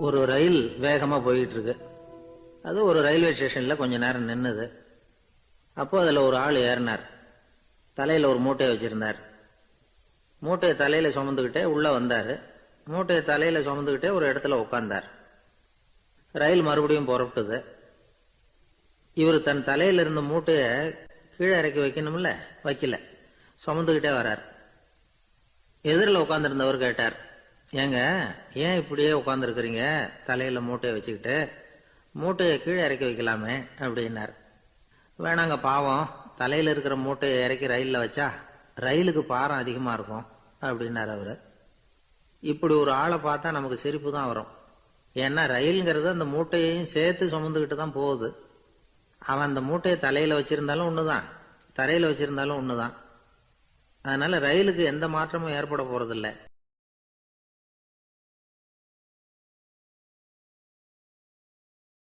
ஒரு ரயில் வேகமாக போயிட்டு இருக்கு அது ஒரு ரயில்வே ஸ்டேஷன்ல கொஞ்ச நேரம் நின்னுது. அப்போ அதில் ஒரு ஆள் ஏறினார். தலையில் ஒரு மூட்டையை வச்சிருந்தார். மூட்டையை தலையில் சுமந்துக்கிட்டே உள்ளே வந்தார். மூட்டையை தலையில் சுமந்துக்கிட்டே ஒரு இடத்துல உட்காந்தார் ரயில் மறுபடியும் புறப்பட்டுது. இவர் தன் தலையில் இருந்த மூட்டையை கீழே இறக்கி வைக்கணும்ல? வைக்கல. சுமந்துக்கிட்டே வரார். எதிரில் உட்காந்துருந்தவர் கேட்டார் ஏங்க ஏன் இப்படியே உட்காந்துருக்குறீங்க தலையில் மூட்டையை வச்சுக்கிட்டு மூட்டையை கீழே இறக்கி வைக்கலாமே அப்படின்னார். வேணாங்க பாவம். தலையில் இருக்கிற மூட்டையை இறக்கி ரயிலில் வச்சா ரயிலுக்கு பாரம் அதிகமாக இருக்கும் அப்படின்னார் அவர். இப்படி ஒரு ஆளை பார்த்தா நமக்கு சிரிப்பு தான் வரும். ஏன்னா ரயிலுங்கிறது அந்த மூட்டையையும் சேர்த்து சுமந்துக்கிட்டு தான் போகுது. அவன் அந்த மூட்டையை தலையில வச்சிருந்தாலும் தரையில் வச்சுருந்தாலும் வச்சிருந்தாலும் தான் அதனால் ரயிலுக்கு எந்த மாற்றமும் ஏற்பட போகிறதில்லை